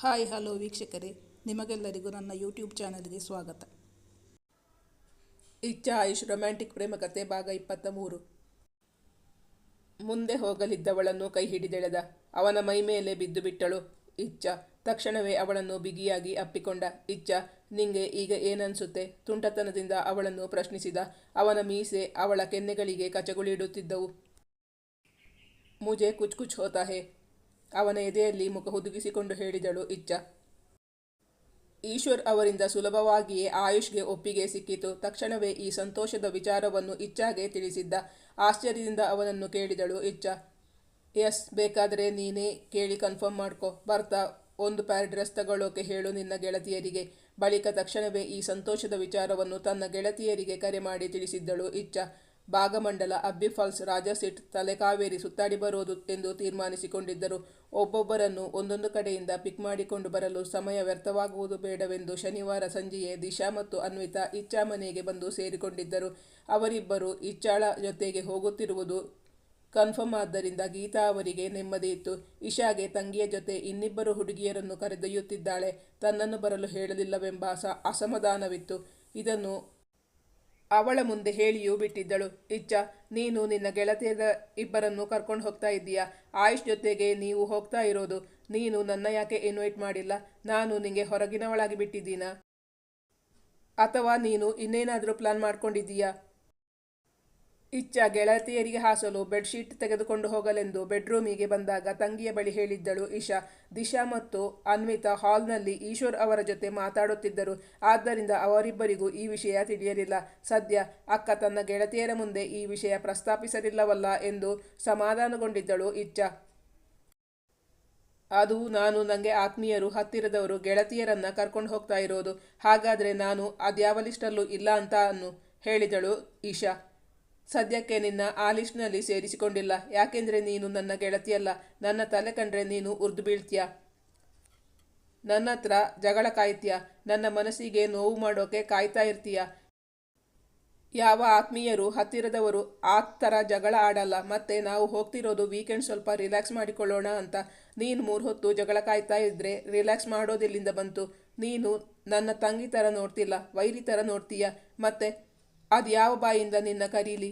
Hi, hello ವೀಕ್ಷಕರೇ. ನಿಮಗೆಲ್ಲರಿಗೂ ನನ್ನ ಯೂಟ್ಯೂಬ್ ಚಾನಲ್ಗೆ ಸ್ವಾಗತ. ಇಚ್ಛಾ ಆಯುಷ್ ರೊಮ್ಯಾಂಟಿಕ್ ಪ್ರೇಮ ಕಥೆ ಭಾಗ ಇಪ್ಪತ್ತ ಮೂರು ಮುಂದೆ ಹೋಗಲಿದ್ದವಳನ್ನು ಕೈ ಹಿಡಿದೆಳೆದ. ಅವನ ಮೈ ಮೇಲೆ ಬಿದ್ದು ಬಿಟ್ಟಳು ಇಚ್ಛ. ತಕ್ಷಣವೇ ಅವಳನ್ನು ಬಿಗಿಯಾಗಿ ಅಪ್ಪಿಕೊಂಡ. ಇಚ್ಛ, ನಿಂಗೆ ಈಗ ಏನನ್ಸುತ್ತೆ? ತುಂಟತನದಿಂದ ಅವಳನ್ನು ಪ್ರಶ್ನಿಸಿದ. ಅವನ ಮೀಸೆ ಅವಳ ಕೆನ್ನೆಗಳಿಗೆ ಕಚಗುಳಿಡುತ್ತಿದ್ದವು. ಮುಜೆ ಕುಚ್ ಕುಚ್ ಹೋತಾ ಹೇ ಅವನ ಎದೆಯಲ್ಲಿ ಮುಖ ಹುದುಗಿಸಿಕೊಂಡು ಹೇಳಿದಳು ಇಚ್ಛ. ಈಶ್ವರ್ ಅವರಿಂದ ಸುಲಭವಾಗಿಯೇ ಆಯುಷ್ಗೆ ಒಪ್ಪಿಗೆ ಸಿಕ್ಕಿತು. ತಕ್ಷಣವೇ ಈ ಸಂತೋಷದ ವಿಚಾರವನ್ನು ಇಚ್ಛಾಗೆ ತಿಳಿಸಿದ್ದ. ಆಶ್ಚರ್ಯದಿಂದ ಅವನನ್ನು ಕೇಳಿದಳು ಇಚ್ಛ. ಎಸ್, ಬೇಕಾದರೆ ನೀನೇ ಕೇಳಿ ಕನ್ಫರ್ಮ್ ಮಾಡ್ಕೊ. ಬರ್ತಾ, ಒಂದು ಪ್ಯಾರ್ ಡ್ರೆಸ್ ತಗೊಳ್ಳೋಕೆ ಹೇಳು ನಿನ್ನ ಗೆಳತಿಯರಿಗೆ. ಬಳಿಕ ತಕ್ಷಣವೇ ಈ ಸಂತೋಷದ ವಿಚಾರವನ್ನು ತನ್ನ ಗೆಳತಿಯರಿಗೆ ಕರೆ ಮಾಡಿ ತಿಳಿಸಿದ್ದಳು ಇಚ್ಛಾ. ಭಾಗಮಂಡಲ ಅಬ್ಬಿ ಫಾಲ್ಸ್ ರಾಜಾಸೀಟ್ ತಲೆಕಾವೇರಿ ಸುತ್ತಾಡಿ ಬರೋದು ಎಂದು ತೀರ್ಮಾನಿಸಿಕೊಂಡಿದ್ದರು. ಒಬ್ಬೊಬ್ಬರನ್ನು ಒಂದೊಂದು ಕಡೆಯಿಂದ ಪಿಕ್ ಮಾಡಿಕೊಂಡು ಬರಲು ಸಮಯ ವ್ಯರ್ಥವಾಗುವುದು ಬೇಡವೆಂದು ಶನಿವಾರ ಸಂಜೆಯೇ ದಿಶಾ ಮತ್ತು ಅನ್ವಿತಾ ಇಚ್ಛಾ ಮನೆಗೆ ಬಂದು ಸೇರಿಕೊಂಡಿದ್ದರು. ಅವರಿಬ್ಬರು ಇಚ್ಛಾಳ ಜೊತೆಗೆ ಹೋಗುತ್ತಿರುವುದು ಕನ್ಫರ್ಮ್ ಆದ್ದರಿಂದ ಗೀತಾ ಅವರಿಗೆ ನೆಮ್ಮದಿ ಇತ್ತು. ಇಶಾಗೆ ತಂಗಿಯ ಜೊತೆ ಇನ್ನಿಬ್ಬರು ಹುಡುಗಿಯರನ್ನು ಕರೆದೊಯ್ಯುತ್ತಿದ್ದಾಳೆ. ತನ್ನನ್ನು ಬರಲು ಹೇಳಲಿಲ್ಲವೆಂಬ ಅಸ ಅಸಮಾಧಾನವಿತ್ತು. ಇದನ್ನು ಅವಳ ಮುಂದೆ ಹೇಳಿಯೂ ಬಿಟ್ಟಿದ್ದಳು. ಇಚ್ಛ, ನೀನು ನಿನ್ನ ಗೆಳತಿಯರ ಇಬ್ಬರನ್ನು ಕರ್ಕೊಂಡು ಹೋಗ್ತಾ ಇದ್ದೀಯಾ? ಆಯುಷ್ ಜೊತೆಗೆ ನೀವು ಹೋಗ್ತಾ ಇರೋದು. ನೀನು ನನ್ನ ಯಾಕೆ ಇನ್ವೈಟ್ ಮಾಡಿಲ್ಲ? ನಾನು ನಿಂಗೆ ಹೊರಗಿನವಳಾಗಿ ಬಿಟ್ಟಿದ್ದೀನಾ? ಅಥವಾ ನೀನು ಇನ್ನೇನಾದರೂ ಪ್ಲಾನ್ ಮಾಡ್ಕೊಂಡಿದ್ದೀಯಾ? ಇಚ್ಛಾ ಗೆಳತಿಯರಿಗೆ ಹಾಸಲು ಬೆಡ್ಶೀಟ್ ತೆಗೆದುಕೊಂಡು ಹೋಗಲೆಂದು ಬೆಡ್ರೂಮಿಗೆ ಬಂದಾಗ ತಂಗಿಯ ಬಳಿ ಹೇಳಿದ್ದಳು ಇಶಾ. ದಿಶಾ ಮತ್ತು ಅನ್ವಿತಾ ಹಾಲ್ನಲ್ಲಿ ಈಶ್ವರ್ ಅವರ ಜೊತೆ ಮಾತಾಡುತ್ತಿದ್ದರು. ಆದ್ದರಿಂದ ಅವರಿಬ್ಬರಿಗೂ ಈ ವಿಷಯ ತಿಳಿಯಲಿಲ್ಲ. ಸದ್ಯ ಅಕ್ಕ ತನ್ನ ಗೆಳತಿಯರ ಮುಂದೆ ಈ ವಿಷಯ ಪ್ರಸ್ತಾಪಿಸಲಿಲ್ಲವಲ್ಲ ಎಂದು ಸಮಾಧಾನಗೊಂಡಿದ್ದಳು ಇಚ್ಚ ಅದು ನಾನು ನನಗೆ ಆತ್ಮೀಯರು ಹತ್ತಿರದವರು ಗೆಳತಿಯರನ್ನ ಕರ್ಕೊಂಡು ಹೋಗ್ತಾ ಇರೋದು. ಹಾಗಾದರೆ ನಾನು ಅದ್ಯಾವಲಿಷ್ಟಲ್ಲೂ ಇಲ್ಲ ಅಂತ ಅನ್ನು ಹೇಳಿದಳು ಈಶಾ ಸದ್ಯಕ್ಕೆ ನಿನ್ನ ಆ ಲಿಸ್ಟ್ನಲ್ಲಿ ಸೇರಿಸಿಕೊಂಡಿಲ್ಲ. ಯಾಕೆಂದರೆ ನೀನು ನನ್ನ ಗೆಳತಿಯಲ್ಲ. ನನ್ನ ತಲೆ ಕಂಡ್ರೆ ನೀನು ಉರ್ದು ಬೀಳ್ತೀಯ? ನನ್ನ ಹತ್ರ ಜಗಳ ಕಾಯ್ತೀಯ? ನನ್ನ ಮನಸ್ಸಿಗೆ ನೋವು ಮಾಡೋಕೆ ಕಾಯ್ತಾ ಇರ್ತೀಯ? ಯಾವ ಆತ್ಮೀಯರು ಹತ್ತಿರದವರು ಆ ಥರ ಜಗಳ ಆಡಲ್ಲ. ಮತ್ತೆ ನಾವು ಹೋಗ್ತಿರೋದು ವೀಕೆಂಡ್ ಸ್ವಲ್ಪ ರಿಲ್ಯಾಕ್ಸ್ ಮಾಡಿಕೊಳ್ಳೋಣ ಅಂತ. ನೀನು ಮೂರು ಹೊತ್ತು ಜಗಳ ಕಾಯ್ತಾ ಇದ್ರೆ ರಿಲ್ಯಾಕ್ಸ್ ಮಾಡೋದಿಲ್ಲಿಂದ ಬಂತು? ನೀನು ನನ್ನ ತಂಗಿ ಥರ ನೋಡ್ತಿಲ್ಲ, ವೈರಿ ಥರ ನೋಡ್ತೀಯ? ಮತ್ತೆ ಅದು ಯಾವ ಬಾಯಿಂದ ನಿನ್ನ ಕರೀಲಿ?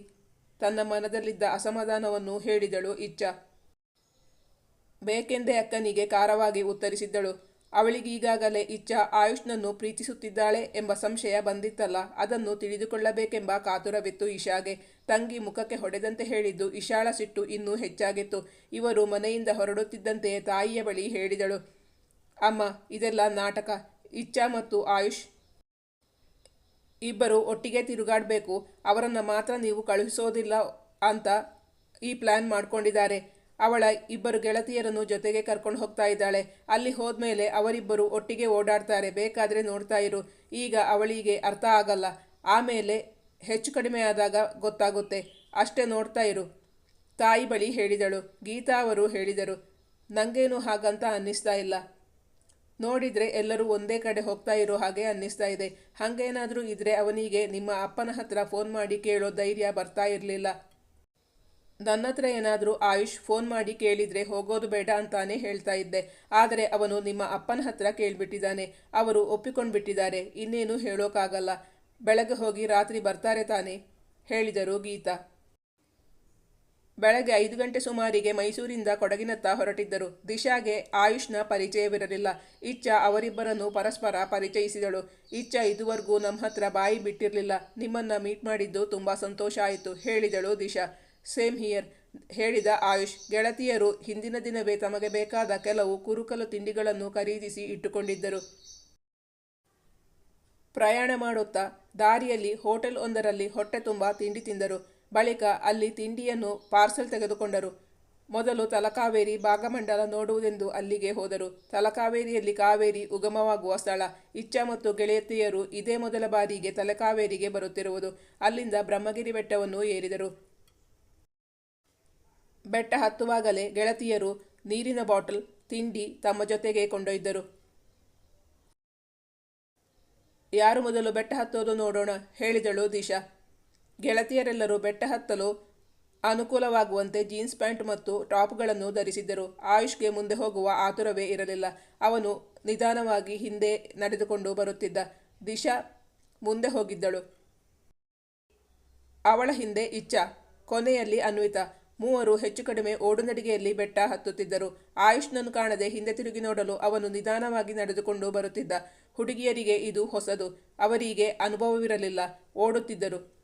ತನ್ನ ಮನದಲ್ಲಿದ್ದ ಅಸಮಾಧಾನವನ್ನು ಹೇಳಿದಳು ಇಚ್ಛ. ಬೇಕೆಂದೇ ಅಕ್ಕನಿಗೆ ಕಾರವಾಗಿ ಉತ್ತರಿಸಿದ್ದಳು. ಅವಳಿಗೀಗಾಗಲೇ ಇಚ್ಛಾ ಆಯುಷ್ನನ್ನು ಪ್ರೀತಿಸುತ್ತಿದ್ದಾಳೆ ಎಂಬ ಸಂಶಯ ಬಂದಿತ್ತಲ್ಲ, ಅದನ್ನು ತಿಳಿದುಕೊಳ್ಳಬೇಕೆಂಬ ಕಾತುರವಿತ್ತು ಇಶಾಗೆ. ತಂಗಿ ಮುಖಕ್ಕೆ ಹೊಡೆದಂತೆ ಹೇಳಿದ್ದು ಇಶಾಳ ಸಿಟ್ಟು ಇನ್ನೂ ಹೆಚ್ಚಾಗಿತ್ತು. ಇವರು ಮನೆಯಿಂದ ಹೊರಡುತ್ತಿದ್ದಂತೆಯೇ ತಾಯಿಯ ಬಳಿ ಹೇಳಿದಳು, ಅಮ್ಮ, ಇದೆಲ್ಲ ನಾಟಕ. ಇಚ್ಛಾ ಮತ್ತು ಆಯುಷ್. ಇಬ್ಬರು ಒಟ್ಟಿಗೆ ತಿರುಗಾಡಬೇಕು. ಅವರನ್ನು ಮಾತ್ರ ನೀವು ಕಳುಹಿಸೋದಿಲ್ಲ ಅಂತ ಈ ಪ್ಲ್ಯಾನ್ ಮಾಡ್ಕೊಂಡಿದ್ದಾರೆ. ಅವಳ ಇಬ್ಬರು ಗೆಳತಿಯರನ್ನು ಜೊತೆಗೆ ಕರ್ಕೊಂಡು ಹೋಗ್ತಾ ಇದ್ದಾಳೆ. ಅಲ್ಲಿ ಹೋದ್ಮೇಲೆ ಅವರಿಬ್ಬರು ಒಟ್ಟಿಗೆ ಓಡಾಡ್ತಾರೆ. ಬೇಕಾದರೆ ನೋಡ್ತಾ ಇರು. ಈಗ ಅವಳಿಗೆ ಅರ್ಥ ಆಗಲ್ಲ. ಆಮೇಲೆ ಹೆಚ್ಚು ಕಡಿಮೆ ಆದಾಗ ಗೊತ್ತಾಗುತ್ತೆ. ಅಷ್ಟೇ ನೋಡ್ತಾ ಇರು. ತಾಯಿ ಬಳಿ ಹೇಳಿದಳು. ಗೀತಾ ಅವರು ಹೇಳಿದರು ನನಗೇನು ಹಾಗಂತ ಅನ್ನಿಸ್ತಾ ಇಲ್ಲ. ನೋಡಿದ್ರೆ ಎಲ್ಲರೂ ಒಂದೇ ಕಡೆ ಹೋಗ್ತಾ ಇರೋ ಹಾಗೆ ಅನ್ನಿಸ್ತಾ ಇದೆ. ಹಾಗೇನಾದರೂ ಇದ್ರೆ ಅವನಿಗೆ ನಿಮ್ಮ ಅಪ್ಪನ ಹತ್ರ ಫೋನ್ ಮಾಡಿ ಕೇಳೋ ಧೈರ್ಯ ಬರ್ತಾ ಇರಲಿಲ್ಲ. ನನ್ನ ಹತ್ರ ಏನಾದರೂ ಆಯುಷ್ ಫೋನ್ ಮಾಡಿ ಕೇಳಿದರೆ ಹೋಗೋದು ಬೇಡ ಅಂತಾನೆ ಹೇಳ್ತಾ ಇದ್ದೆ. ಆದರೆ ಅವನು ನಿಮ್ಮ ಅಪ್ಪನ ಹತ್ರ ಕೇಳಿಬಿಟ್ಟಿದ್ದಾನೆ. ಅವರು ಒಪ್ಪಿಕೊಂಡು ಬಿಟ್ಟಿದ್ದಾರೆ ಇನ್ನೇನು ಹೇಳೋಕ್ಕಾಗಲ್ಲ ಬೆಳಗ್ಗೆ ಹೋಗಿ ರಾತ್ರಿ ಬರ್ತಾರೆ ತಾನೆ, ಹೇಳಿದರು ಗೀತಾ. ಬೆಳಗ್ಗೆ ಐದು ಗಂಟೆ ಸುಮಾರಿಗೆ ಮೈಸೂರಿಂದ ಕೊಡಗಿನತ್ತ ಹೊರಟಿದ್ದರು. ದಿಶಾಗೆ ಆಯುಷ್ನ ಪರಿಚಯವಿರಲಿಲ್ಲ. ಇಚ್ಚ ಅವರಿಬ್ಬರನ್ನು ಪರಸ್ಪರ ಪರಿಚಯಿಸಿದಳು. ಇಚ್ಚ ಇದುವರೆಗೂ ನಮ್ಮ ಹತ್ರ ಬಾಯಿ ಬಿಟ್ಟಿರಲಿಲ್ಲ. ನಿಮ್ಮನ್ನ ಮೀಟ್ ಮಾಡಿದ್ದು ತುಂಬ ಸಂತೋಷ ಆಯಿತು, ಹೇಳಿದಳು ದಿಶಾ. ಸೇಮ್ ಹಿಯರ್, ಹೇಳಿದ ಆಯುಷ್. ಗೆಳತಿಯರು ಹಿಂದಿನ ದಿನವೇ ತಮಗೆ ಬೇಕಾದ ಕೆಲವು ಕುರುಕಲು ತಿಂಡಿಗಳನ್ನು ಖರೀದಿಸಿ ಇಟ್ಟುಕೊಂಡಿದ್ದರು. ಪ್ರಯಾಣ ಮಾಡುತ್ತಾ ದಾರಿಯಲ್ಲಿ ಹೋಟೆಲ್ ಒಂದರಲ್ಲಿ ಹೊಟ್ಟೆ ತುಂಬ ತಿಂಡಿ ತಿಂದರು. ಬಳಿಕ ಅಲ್ಲಿ ತಿಂಡಿಯನ್ನು ಪಾರ್ಸೆಲ್ ತೆಗೆದುಕೊಂಡರು. ಮೊದಲು ತಲಕಾವೇರಿ ಭಾಗಮಂಡಲ ನೋಡುವುದೆಂದು ಅಲ್ಲಿಗೆ ಹೋದರು. ತಲಕಾವೇರಿಯಲ್ಲಿ ಕಾವೇರಿ ಉಗಮವಾಗುವ ಸ್ಥಳ. ಇಚ್ಛಾ ಮತ್ತು ಗೆಳೆಯತಿಯರು ಇದೇ ಮೊದಲ ಬಾರಿಗೆ ತಲಕಾವೇರಿಗೆ ಬರುತ್ತಿರುವುದು. ಅಲ್ಲಿಂದ ಬ್ರಹ್ಮಗಿರಿ ಬೆಟ್ಟವನ್ನು ಏರಿದರು. ಬೆಟ್ಟ ಹತ್ತುವಾಗಲೇ ಗೆಳತಿಯರು ನೀರಿನ ಬಾಟಲ್, ತಿಂಡಿ ತಮ್ಮ ಜೊತೆಗೆ ಕೊಂಡೊಯ್ದರು. ಯಾರು ಮೊದಲು ಬೆಟ್ಟ ಹತ್ತೋದು ನೋಡೋಣ? ಹೇಳಿದಳು ದಿಶಾ. ಗೆಳತಿಯರೆಲ್ಲರೂ ಬೆಟ್ಟ ಹತ್ತಲು ಅನುಕೂಲವಾಗುವಂತೆ ಜೀನ್ಸ್ ಪ್ಯಾಂಟ್ ಮತ್ತು ಟಾಪ್ಗಳನ್ನು ಧರಿಸಿದ್ದರು. ಆಯುಷ್ಗೆ ಮುಂದೆ ಹೋಗುವ ಆತುರವೇ ಇರಲಿಲ್ಲ. ಅವನು ನಿಧಾನವಾಗಿ ಹಿಂದೆ ನಡೆದುಕೊಂಡು ಬರುತ್ತಿದ್ದ ದಿಶಾ ಮುಂದೆ ಹೋಗಿದ್ದಳು. ಅವಳ ಹಿಂದೆ ಇಚ್ಛಾ, ಕೊನೆಯಲ್ಲಿ ಅನ್ವಿತ. ಮೂವರು ಹೆಚ್ಚು ಕಡಿಮೆ ಓಡುನಡಿಗೆಯಲ್ಲಿ ಬೆಟ್ಟ ಹತ್ತುತ್ತಿದ್ದರು. ಆಯುಷ್ನನ್ನು ಕಾಣದೆ ಹಿಂದೆ ತಿರುಗಿ ನೋಡಲು ಅವನು ನಿಧಾನವಾಗಿ ನಡೆದುಕೊಂಡು ಬರುತ್ತಿದ್ದ. ಹುಡುಗಿಯರಿಗೆ ಇದು ಹೊಸದು. ಅವರಿಗೆ ಅನುಭವವಿರಲಿಲ್ಲ. ಓಡುತ್ತಿದ್ದರು.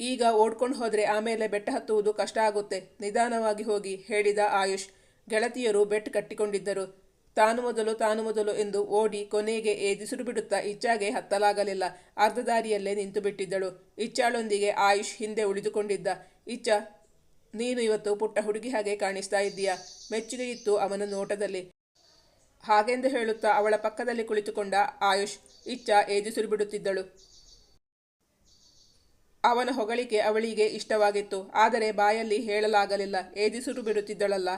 ಈಗ ಓಡ್ಕೊಂಡು ಹೋದರೆ ಆಮೇಲೆ ಬೆಟ್ಟ ಹತ್ತುವುದು ಕಷ್ಟ ಆಗುತ್ತೆ. ನಿಧಾನವಾಗಿ ಹೋಗಿ ಹೇಳಿದ ಆಯುಷ್. ಗೆಳತಿಯರು ಬೆಟ್ ಕಟ್ಟಿಕೊಂಡಿದ್ದರು. ತಾನು ಮೊದಲು ತಾನು ಮೊದಲು ಎಂದು ಓಡಿ ಕೊನೆಗೆ ಏದಿಸಿರು ಬಿಡುತ್ತಾ ಇಚ್ಛಾಗೆ ಹತ್ತಲಾಗಲಿಲ್ಲ. ಅರ್ಧ ದಾರಿಯಲ್ಲೇ ನಿಂತು ಬಿಟ್ಟಿದ್ದಳು. ಇಚ್ಛಾಳೊಂದಿಗೆ ಆಯುಷ್ ಹಿಂದೆ ಉಳಿದುಕೊಂಡಿದ್ದ. ಇಚ್ಛ, ನೀನು ಇವತ್ತು ಪುಟ್ಟ ಹುಡುಗಿ ಹಾಗೆ ಕಾಣಿಸ್ತಾ ಇದ್ದೀಯಾ? ಮೆಚ್ಚುಗೆ ಇತ್ತು ಅವನ ನೋಟದಲ್ಲಿ. ಹಾಗೆಂದು ಹೇಳುತ್ತಾ ಅವಳ ಪಕ್ಕದಲ್ಲಿ ಕುಳಿತುಕೊಂಡ ಆಯುಷ್ ಇಚ್ಛ ಏದಿಸಿರು ಬಿಡುತ್ತಿದ್ದಳು ಅವನ ಹೊಗಳಿಕೆ ಅವಳಿಗೆ ಇಷ್ಟವಾಗಿತ್ತು. ಆದರೆ ಬಾಯಲ್ಲಿ ಹೇಳಲಾಗಲಿಲ್ಲ. ಏದಿಸುರು ಬಿಡುತ್ತಿದ್ದಳಲ್ಲ.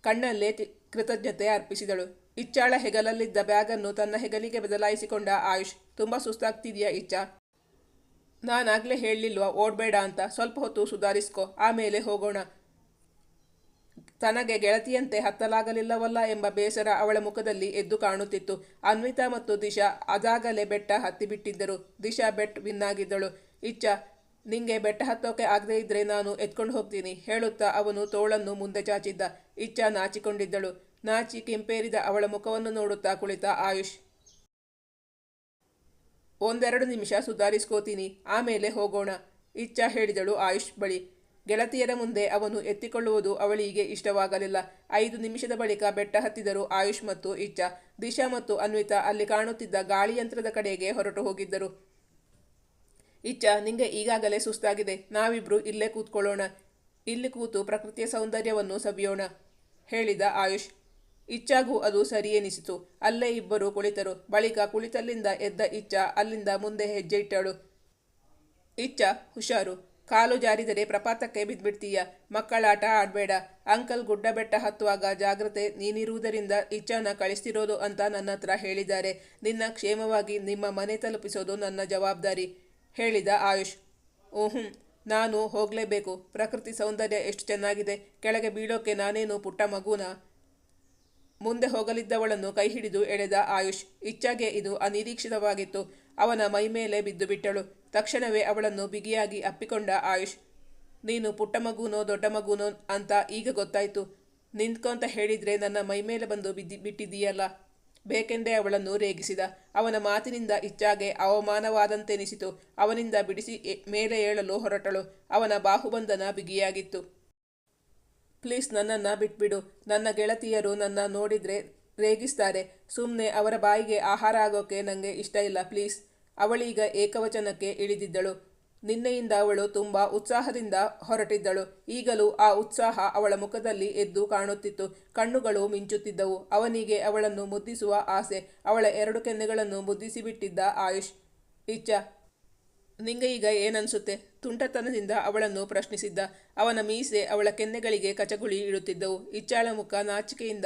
ಕಣ್ಣಲ್ಲೇ ಕೃತಜ್ಞತೆ ಅರ್ಪಿಸಿದಳು. ಇಚ್ಚಾಳ ಹೆಗಲಲ್ಲಿದ್ದ ಬ್ಯಾಗನ್ನು ತನ್ನ ಹೆಗಲಿಗೆ ಬದಲಾಯಿಸಿಕೊಂಡ ಆಯುಷ್, ತುಂಬ ಸುಸ್ತಾಗ್ತಿದೆಯಾ ಇಚ್ಛಾ? ನಾನಾಗಲೇ ಹೇಳಲಿಲ್ವಾ? ಓಡಬೇಡ ಅಂತ. ಸ್ವಲ್ಪ ಹೊತ್ತು ಸುಧಾರಿಸ್ಕೊ. ಆಮೇಲೆ ಹೋಗೋಣ. ತನಗೆ ಗೆಳತಿಯಂತೆ ಹತ್ತಲಾಗಲಿಲ್ಲವಲ್ಲ ಎಂಬ ಬೇಸರ ಅವಳ ಮುಖದಲ್ಲಿ ಎದ್ದು ಕಾಣುತ್ತಿತ್ತು. ಅನ್ವಿತಾ ಮತ್ತು ದಿಶಾ ಅದಾಗಲೇ ಬೆಟ್ಟ ಹತ್ತಿಬಿಟ್ಟಿದ್ದರು. ದಿಶಾ ಬೆಟ್ ವಿನ್ನಾಗಿದ್ದಳು ಇಚ್ಛಾ ನಿಂಗೆ ಬೆಟ್ಟ ಹತ್ತೋಕೆ ಆಗದೇ ಇದ್ರೆ ನಾನು ಎತ್ಕೊಂಡು ಹೋಗ್ತೀನಿ, ಹೇಳುತ್ತಾ ಅವನು ತೋಳನ್ನು ಮುಂದೆ ಚಾಚಿದ್ದ. ಇಚ್ಛಾ ನಾಚಿಕೊಂಡಿದ್ದಳು. ನಾಚಿ ಕೆಂಪೇರಿದ ಅವಳ ಮುಖವನ್ನು ನೋಡುತ್ತಾ ಕುಳಿತ ಆಯುಷ್. ಒಂದೆರಡು ನಿಮಿಷ ಸುಧಾರಿಸ್ಕೋತೀನಿ, ಆಮೇಲೆ ಹೋಗೋಣ, ಇಚ್ಛಾ ಹೇಳಿದಳು ಆಯುಷ್ ಬಳಿ. ಗೆಳತಿಯರ ಮುಂದೆ ಅವನು ಎತ್ತಿಕೊಳ್ಳುವುದು ಅವಳಿಗೆ ಇಷ್ಟವಾಗಲಿಲ್ಲ. ಐದು ನಿಮಿಷದ ಬಳಿಕ ಬೆಟ್ಟ ಹತ್ತಿದರು ಆಯುಷ್ ಮತ್ತು ಇಚ್ಛಾ. ದಿಶಾ ಮತ್ತು ಅನ್ವಿತಾ ಅಲ್ಲಿ ಕಾಣುತ್ತಿದ್ದ ಗಾಳಿಯಂತ್ರದ ಕಡೆಗೆ ಹೊರಟು ಹೋಗಿದ್ದರು. ಇಚ್ಛಾ ನಿಂಗೆ ಈಗಾಗಲೇ ಸುಸ್ತಾಗಿದೆ. ನಾವಿಬ್ರು ಇಲ್ಲೇ ಕೂತ್ಕೊಳ್ಳೋಣ. ಇಲ್ಲಿ ಕೂತು ಪ್ರಕೃತಿಯ ಸೌಂದರ್ಯವನ್ನು ಸವಿಯೋಣ, ಹೇಳಿದ ಆಯುಷ್. ಇಚ್ಛಾಗೂ ಅದು ಸರಿಯೆನಿಸಿತು ಅಲ್ಲೇ ಇಬ್ಬರು ಕುಳಿತರು. ಬಳಿಕ ಕುಳಿತಲ್ಲಿಂದ ಎದ್ದ ಇಚ್ಛ ಅಲ್ಲಿಂದ ಮುಂದೆ ಹೆಜ್ಜೆ ಇಟ್ಟಳು. ಇಚ್ಛ, ಹುಷಾರು. ಕಾಲು ಜಾರಿದರೆ ಪ್ರಪಾತಕ್ಕೆ ಬಿದ್ಬಿಡ್ತೀಯ ಮಕ್ಕಳಾಟ ಆಡಬೇಡ. ಅಂಕಲ್ ಗುಡ್ಡ ಬೆಟ್ಟ ಹತ್ತುವಾಗ ಜಾಗ್ರತೆ ನೀನಿರುವುದರಿಂದ ಇಚ್ಛಾನ ಕಳಿಸ್ತಿರೋದು ಅಂತ ನನ್ನ ಹತ್ರ ಹೇಳಿದ್ದಾರೆ. ನಿನ್ನ ಕ್ಷೇಮವಾಗಿ ನಿಮ್ಮ ಮನೆ ತಲುಪಿಸೋದು ನನ್ನ ಜವಾಬ್ದಾರಿ. ಹೇಳಿದ ಆಯುಷ್ ಓಹ್ ನಾನು ಹೋಗಲೇಬೇಕು. ಪ್ರಕೃತಿ ಸೌಂದರ್ಯ ಎಷ್ಟು ಚೆನ್ನಾಗಿದೆ. ಕೆಳಗೆ ಬೀಳೋಕೆ ನಾನೇನು ಪುಟ್ಟ ಮಗುನ? ಮುಂದೆ ಹೋಗಲಿದ್ದವಳನ್ನು ಕೈ ಹಿಡಿದು ಎಳೆದ ಆಯುಷ್, ಇಚ್ಛಾಗೆ ಇದು ಅನಿರೀಕ್ಷಿತವಾಗಿತ್ತು. ಅವನ ಮೈಮೇಲೆ ಬಿದ್ದು ಬಿಟ್ಟಳು ತಕ್ಷಣವೇ ಅವಳನ್ನು ಬಿಗಿಯಾಗಿ ಅಪ್ಪಿಕೊಂಡ ಆಯುಷ್, ನೀನು ಪುಟ್ಟ ಮಗುನೋ ದೊಡ್ಡ ಮಗುನೋ ಅಂತ ಈಗ ಗೊತ್ತಾಯಿತು. ನಿಂತ್ಕೊಂತ ಹೇಳಿದರೆ ನನ್ನ ಮೈಮೇಲೆ ಬಂದು ಬಿದ್ದಿ, ಬಿಟ್ಟಿದ್ದೀಯಲ್ಲ. ಬೇಕೆಂದೇ ಅವಳನ್ನು ರೇಗಿಸಿದ ಅವನ ಮಾತಿನಿಂದ ಇಚ್ಚಾಗೆ ಅವಮಾನವಾದಂತೆನಿಸಿತು. ಅವನಿಂದ ಬಿಡಿಸಿ ಮೇಲೆ ಏಳಲು ಹೊರಟಳು. ಅವನ ಬಾಹುಬಂಧನ ಬಿಗಿಯಾಗಿತ್ತು. ಪ್ಲೀಸ್ ನನ್ನನ್ನು ಬಿಟ್ಬಿಡು. ನನ್ನ ಗೆಳತಿಯರು ನನ್ನ ನೋಡಿದ್ರೆ ರೇಗಿಸ್ತಾರೆ. ಸುಮ್ಮನೆ ಅವರ ಬಾಯಿಗೆ ಆಹಾರ ಆಗೋಕೆ ನನಗೆ ಇಷ್ಟ ಇಲ್ಲ, ಪ್ಲೀಸ್. ಅವಳೀಗ ಏಕವಚನಕ್ಕೆ ಇಳಿದಿದ್ದಳು. ನಿನ್ನೆಯಿಂದ ಅವಳು ತುಂಬ ಉತ್ಸಾಹದಿಂದ ಹೊರಟಿದ್ದಳು. ಈಗಲೂ ಆ ಉತ್ಸಾಹ ಅವಳ ಮುಖದಲ್ಲಿ ಎದ್ದು ಕಾಣುತ್ತಿತ್ತು. ಕಣ್ಣುಗಳು ಮಿಂಚುತ್ತಿದ್ದವು. ಅವನಿಗೆ ಅವಳನ್ನು ಮುದ್ದಿಸುವ ಆಸೆ, ಅವಳ ಎರಡು ಕೆನ್ನೆಗಳನ್ನು ಮುದ್ದಿಸಿಬಿಟ್ಟಿದ್ದ ಆಯುಷ್. ಇಚ್ಛ. ನಿಂಗೆ ಈಗ ಏನನ್ಸುತ್ತೆ? ತುಂಟತನದಿಂದ ಅವಳನ್ನು ಪ್ರಶ್ನಿಸಿದ್ದ. ಅವನ ಮೀಸೆ ಅವಳ ಕೆನ್ನೆಗಳಿಗೆ ಕಚಗುಳಿ ಇಡುತ್ತಿದ್ದವು. ಇಚ್ಚಾಳ ಮುಖ ನಾಚಿಕೆಯಿಂದ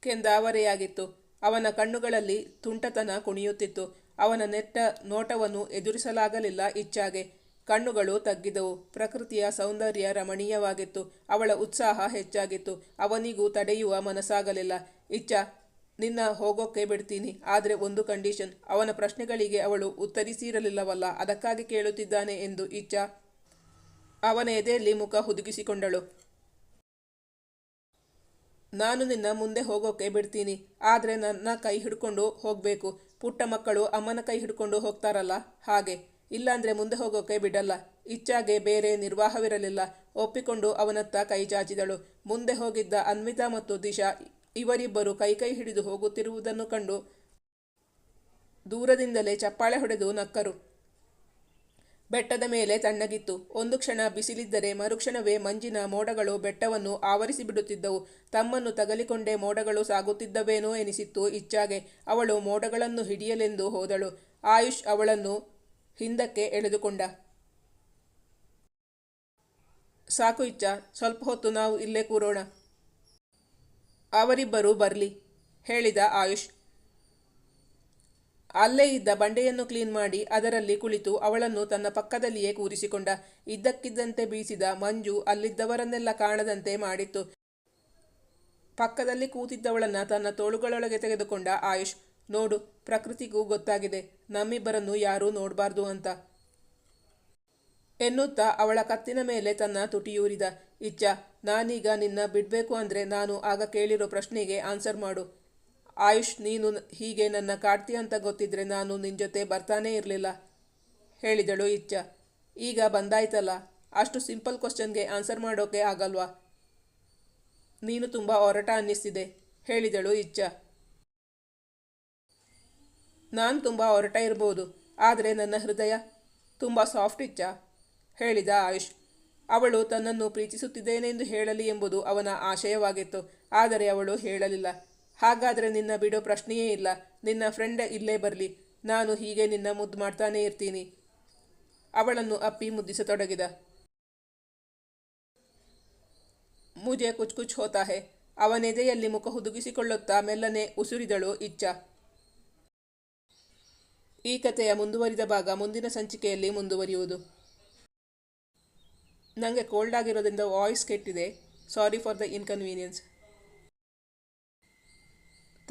ಕೆಂದಾವರೆಯಾಗಿತ್ತು. ಅವನ ಕಣ್ಣುಗಳಲ್ಲಿ ತುಂಟತನ ಕುಣಿಯುತ್ತಿತ್ತು. ಅವನ ನೆಟ್ಟ ನೋಟವನ್ನು ಎದುರಿಸಲಾಗಲಿಲ್ಲ ಇಚ್ಛಾಗೆ. ಕಣ್ಣುಗಳು ತಗ್ಗಿದವು. ಪ್ರಕೃತಿಯ ಸೌಂದರ್ಯ ರಮಣೀಯವಾಗಿತ್ತು. ಅವಳ ಉತ್ಸಾಹ ಹೆಚ್ಚಾಗಿತ್ತು. ಅವನಿಗೂ ತಡೆಯುವ ಮನಸ್ಸಾಗಲಿಲ್ಲ. ಇಚ್ಛಾ, ನಿನ್ನ ಹೋಗೋಕ್ಕೆ ಬಿಡ್ತೀನಿ. ಆದರೆ ಒಂದು ಕಂಡೀಷನ್. ಅವನ ಪ್ರಶ್ನೆಗಳಿಗೆ ಅವಳು ಉತ್ತರಿಸಿರಲಿಲ್ಲವಲ್ಲ. ಅದಕ್ಕಾಗಿ ಕೇಳುತ್ತಿದ್ದಾನೆ ಎಂದು ಇಚ್ಛ. ಅವನ ಎದೆಯಲ್ಲಿ ಮುಖ ಹುದುಗಿಸಿಕೊಂಡಳು. ನಾನು ನಿನ್ನ ಮುಂದೆ ಹೋಗೋಕೆ ಬಿಡ್ತೀನಿ. ಆದರೆ ನನ್ನ ಕೈ ಹಿಡ್ಕೊಂಡು ಹೋಗಬೇಕು. ಪುಟ್ಟ ಮಕ್ಕಳು ಅಮ್ಮನ ಕೈ ಹಿಡ್ಕೊಂಡು ಹೋಗ್ತಾರಲ್ಲ? ಹಾಗೆ. ಇಲ್ಲಾಂದ್ರೆ ಮುಂದೆ ಹೋಗೋಕೆ ಬಿಡಲ್ಲ. ಇಚ್ಛಾಗೆ ಬೇರೆ ನಿರ್ವಾಹವಿರಲಿಲ್ಲ. ಒಪ್ಪಿಕೊಂಡು ಅವನತ್ತ ಕೈ ಜಾಚಿದಳು ಮುಂದೆ ಹೋಗಿದ್ದ ಅನ್ವಿತಾ ಮತ್ತು ದಿಶಾ ಇವರಿಬ್ಬರು ಕೈ ಕೈ ಹಿಡಿದು ಹೋಗುತ್ತಿರುವುದನ್ನು ಕಂಡು ದೂರದಿಂದಲೇ ಚಪ್ಪಾಳೆ ಹೊಡೆದು ನಕ್ಕರು. ಬೆಟ್ಟದ ಮೇಲೆ ತಣ್ಣಗಿತ್ತು. ಒಂದು ಕ್ಷಣ ಬಿಸಿಲಿದ್ದರೆ ಮರುಕ್ಷಣವೇ ಮಂಜಿನ ಮೋಡಗಳು ಬೆಟ್ಟವನ್ನು ಆವರಿಸಿಬಿಡುತ್ತಿದ್ದವು ತಮ್ಮನ್ನು ತಗಲಿಕೊಂಡೇ ಮೋಡಗಳು ಸಾಗುತ್ತಿದ್ದವೇನೋ ಎನಿಸಿತ್ತು ಇಚ್ಛಾಗೆ. ಅವಳು ಮೋಡಗಳನ್ನು ಹಿಡಿಯಲೆಂದು ಹೋದಳು. ಆಯುಷ್ ಅವಳನ್ನು ಹಿಂದಕ್ಕೆ ಎಳೆದುಕೊಂಡ. ಸಾಕು ಇಚ್ಛ, ಸ್ವಲ್ಪ ಹೊತ್ತು ನಾವು ಇಲ್ಲೇ ಕೂರೋಣ. ಅವರಿಬ್ಬರೂ ಬರಲಿ, ಹೇಳಿದ ಆಯುಷ್. ಅಲ್ಲೇ ಇದ್ದ ಬಂಡೆಯನ್ನು ಕ್ಲೀನ್ ಮಾಡಿ ಅದರಲ್ಲಿ ಕುಳಿತು ಅವಳನ್ನು ತನ್ನ ಪಕ್ಕದಲ್ಲಿಯೇ ಕೂರಿಸಿಕೊಂಡ. ಇದ್ದಕ್ಕಿದ್ದಂತೆ ಬೀಸಿದ ಮಂಜು ಅಲ್ಲಿದ್ದವರನ್ನೆಲ್ಲ ಕಾಣದಂತೆ ಮಾಡಿತ್ತು. ಪಕ್ಕದಲ್ಲಿ ಕೂತಿದ್ದವಳನ್ನ ತನ್ನ ತೋಳುಗಳೊಳಗೆ ತೆಗೆದುಕೊಂಡ ಆಯುಷ್, ನೋಡು, ಪ್ರಕೃತಿಗೂ ಗೊತ್ತಾಗಿದೆ, ನಮ್ಮಿಬ್ಬರನ್ನು ಯಾರೂ ನೋಡಬಾರ್ದು ಅಂತ. ಎನ್ನುತ್ತಾ ಅವಳ ಕತ್ತಿನ ಮೇಲೆ ತನ್ನ ತುಟಿಯೂರಿದ. ಇಚ್ಛ, ನಾನೀಗ ನಿನ್ನ ಬಿಡಬೇಕು ಅಂದರೆ ನಾನು ಆಗ ಕೇಳಿರೋ ಪ್ರಶ್ನೆಗೆ ಆನ್ಸರ್ ಮಾಡು. ಆಯುಷ್, ನೀನು ಹೀಗೆ ನನ್ನ ಕಾಡ್ತೀಯ ಅಂತ ಗೊತ್ತಿದ್ರೆ ನಾನು ನಿನ್ನ ಜೊತೆ ಬರ್ತಾನೇ ಇರಲಿಲ್ಲ, ಹೇಳಿದಳು ಇಚ್ಛ. ಈಗ ಬಂದಾಯ್ತಲ್ಲ, ಅಷ್ಟು ಸಿಂಪಲ್ ಕ್ವಶನ್ಗೆ ಆನ್ಸರ್ ಮಾಡೋಕೆ ಆಗಲ್ವಾ? ನೀನು ತುಂಬ ಹೊರಟ ಅನ್ನಿಸ್ತಿದೆ, ಹೇಳಿದಳು ಇಚ್ಛ. ನಾನು ತುಂಬ ಹೊರಟ ಇರ್ಬೋದು, ಆದರೆ ನನ್ನ ಹೃದಯ ತುಂಬ ಸಾಫ್ಟ್ ಇಚ್ಚ ಹೇಳಿದ ಆಯುಷ್. ಅವಳು ತನ್ನನ್ನು ಪ್ರೀತಿಸುತ್ತಿದ್ದೇನೆಂದು ಹೇಳಲಿ ಎಂಬುದು ಅವನ ಆಶಯವಾಗಿತ್ತು, ಆದರೆ ಅವಳು ಹೇಳಲಿಲ್ಲ. ಹಾಗಾದರೆ ನಿನ್ನ ಬಿಡೋ ಪ್ರಶ್ನೆಯೇ ಇಲ್ಲ. ನಿನ್ನ ಫ್ರೆಂಡ್ ಇಲ್ಲೇ ಬರಲಿ. ನಾನು ಹೀಗೆ ನಿನ್ನ ಮುದ್ದು ಮಾಡ್ತಾನೆ ಇರ್ತೀನಿ. ಅವಳನ್ನು ಅಪ್ಪಿ ಮುದ್ದಿಸತೊಡಗಿದ. ಮುಜೆ ಕುಚ್ ಕುಚ್ ಹೋತಾ ಹೇ ಅವನೆದೆಯಲ್ಲಿ ಮುಖ ಹುದುಗಿಸಿಕೊಳ್ಳುತ್ತಾ ಮೆಲ್ಲನೆ ಉಸುರಿದಳು ಇಚ್ಛ. ಈ ಕಥೆಯ ಮುಂದುವರಿದ ಭಾಗ ಮುಂದಿನ ಸಂಚಿಕೆಯಲ್ಲಿ ಮುಂದುವರಿಯುವುದು. ನನಗೆ ಕೋಲ್ಡ್ ಆಗಿರೋದ್ರಿಂದ voice ಕೆಟ್ಟಿದೆ. Sorry for the inconvenience